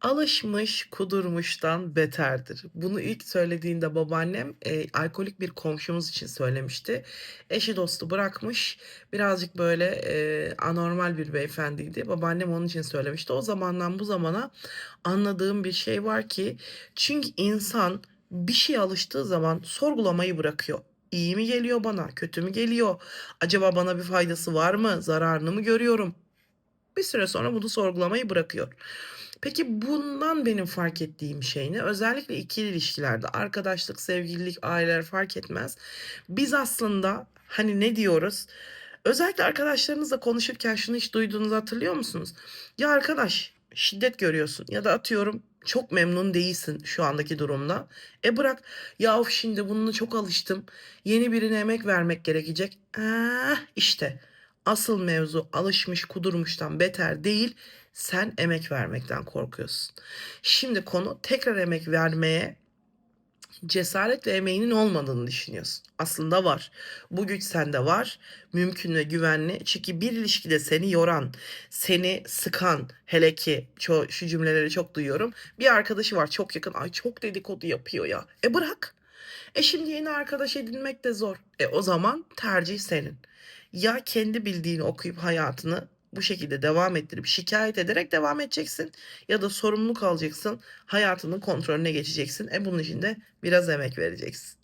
Alışmış kudurmuştan beterdir. Bunu ilk söylediğinde babaannem, eee, alkolik bir komşumuz için söylemişti. Eşi dostu bırakmış, birazcık böyle, eee, anormal bir beyefendiydi. Babaannem onun için söylemişti. O zamandan bu zamana anladığım bir şey var ki çünkü insan bir şeye alıştığı zaman sorgulamayı bırakıyor. İyi mi geliyor bana, kötü mü geliyor? Acaba bana bir faydası var mı? Zararını mı görüyorum? Bir süre sonra bunu sorgulamayı bırakıyor. Peki bundan benim fark ettiğim şey ne? Özellikle ikili ilişkilerde, arkadaşlık, sevgililik, aileler fark etmez. Biz aslında hani ne diyoruz? Özellikle arkadaşlarınızla konuşurken şunu hiç duyduğunuzu hatırlıyor musunuz? Ya arkadaş şiddet görüyorsun ya da atıyorum çok memnun değilsin şu andaki durumda. E bırak ya of şimdi bununla çok alıştım. Yeni birine emek vermek gerekecek. Eh, işte asıl mevzu alışmış kudurmuştan beter değil. Sen emek vermekten korkuyorsun. Şimdi konu tekrar emek vermeye cesaret ve emeğinin olmadığını düşünüyorsun. Aslında var. Bu güç sende var. Mümkün ve güvenli. Çünkü bir ilişkide seni yoran, seni sıkan, hele ki ço- şu cümleleri çok duyuyorum. Bir arkadaşı var çok yakın. Ay çok dedikodu yapıyor ya. E bırak. E şimdi yeni arkadaş edinmek de zor. E o zaman tercih senin. Ya kendi bildiğini okuyup hayatını bu şekilde devam ettirip şikayet ederek devam edeceksin ya da sorumluluk alacaksın, hayatının kontrolüne geçeceksin. E bunun için de biraz emek vereceksin.